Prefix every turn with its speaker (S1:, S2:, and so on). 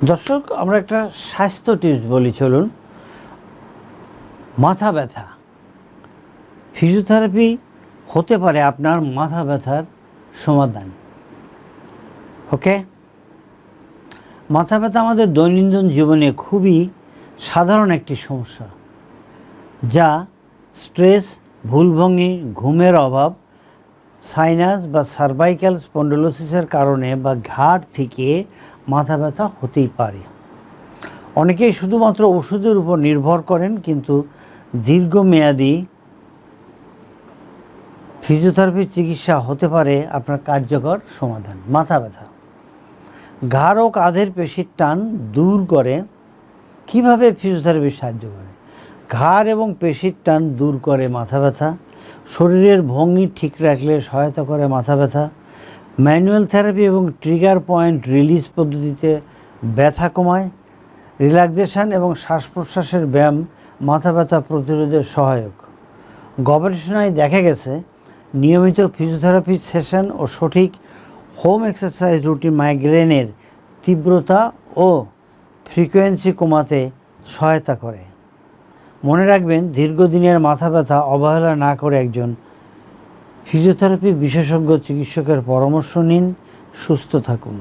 S1: দর্শক, আমরা একটা স্বাস্থ্য টিপস বলি, চলুন। মাথা ব্যথা। ফিজিওথেরাপি হতে পারে আপনার মাথা ব্যথার সমাধান। ওকে মাথা ব্যথা আমাদের দৈনন্দিন জীবনে খুবই সাধারণ একটি সমস্যা, যা স্ট্রেস ভুলভঙ্গি, ঘুমের অভাব সাইনাস বা সার্ভাইক্যাল স্পন্ডোলোসিসের কারণে বা ঘাট থেকে মাথা ব্যথা হতেই পারে। অনেকেই শুধুমাত্র ওষুধের উপর নির্ভর করেন, কিন্তু দীর্ঘমেয়াদী ফিজিওথেরাপির চিকিৎসা হতে পারে আপনার কার্যকর সমাধান, মাথা ব্যথা। ঘাড় ও কাঁধের পেশির টান দূর করে কীভাবে ফিজিওথেরাপি সাহায্য করে? ঘাড় এবং পেশির টান দূর করে মাথা ব্যথা, শরীরের ভঙ্গি ঠিক রাখলে সহায়তা করে মাথা ব্যথা ম্যানুয়াল থেরাপি এবং ট্রিগার পয়েন্ট রিলিজ পদ্ধতিতে ব্যথা কমায়, রিল্যাক্সেশন এবং শ্বাস প্রশ্বাসের ব্যায়াম মাথা ব্যথা প্রতিরোধের সহায়ক। গবেষণায় দেখা গেছে, নিয়মিত ফিজিওথেরাপি সেশন ও সঠিক হোম এক্সারসাইজ রুটিন মাইগ্রেনের তীব্রতা ও ফ্রিকোয়েন্সি কমাতে সহায়তা করে। মনে রাখবেন, দীর্ঘদিনের মাথা ব্যথা অবহেলা না করে একজন ফিজিওথেরাপি বিশেষজ্ঞ চিকিৎসকের পরামর্শ নিন সুস্থ থাকুন।